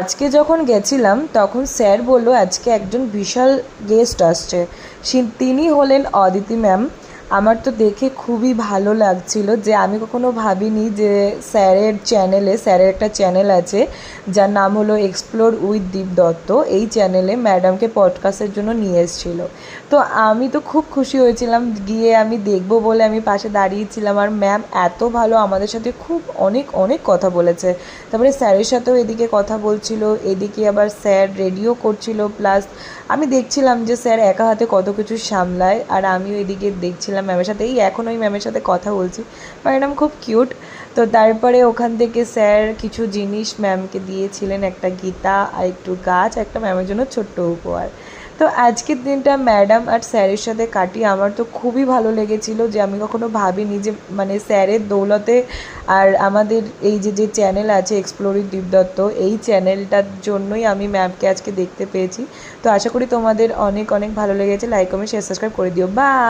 আজকে যখন গেছিলাম, তখন স্যার বলল, আজকে একজন বিশাল গেস্ট আসছে। তিনি হলেন অদিতি ম্যাম। আমার তো দেখে খুবই ভালো লাগছিল যে আমি কখনো ভাবিনি যে স্যারের চ্যানেলে, স্যারের একটা চ্যানেল আছে যার নাম হলো এক্সপ্লোর উইথ দীপ দত্ত এই চ্যানেলে ম্যাডামকে পডকাস্টের জন্য নিয়ে এসেছিল। তো আমি তো খুব খুশি হয়েছিলাম, গিয়ে আমি দেখব বলে আমি পাশে দাঁড়িয়েছিলাম আর ম্যাম এত ভালো আমাদের সাথে খুব অনেক অনেক কথা বলেছে। তারপরে স্যারের সাথেও এদিকে কথা বলছিল, এদিকে আবার স্যার রেডিও করছিল, প্লাস আমি দেখছিলাম যে স্যার একা হাতে কত কিছু সামলায় আর আমিও এদিকে দেখছিলাম ম্যামের সাথে। এই এখন ওই ম্যামের সাথে কথা বলছি। ম্যাডাম খুব কিউট তো তারপরে ওখান থেকে স্যার কিছু জিনিস ম্যামকে দিয়েছিলেন, একটা গীতা, আর একটু গাছ, একটা ম্যামের জন্য ছোট্ট উপহার। তো আজকের দিনটা ম্যাডাম আর স্যারের সাথে কাটিয়ে আমার তো খুবই ভালো লেগেছিল যে আমি কখনো ভাবিনি যে মানে স্যারের দৌলতে আর আমাদের এই যে যে চ্যানেল আছে এক্সপ্লোরিং দীপদত্ত এই চ্যানেলটার জন্যই আমি ম্যামকে আজকে দেখতে পেয়েছি। তো আশা করি তোমাদের অনেক অনেক ভালো লেগেছে। লাইক কমেন্ট শেয়ার সাবস্ক্রাইব করে দিও। বা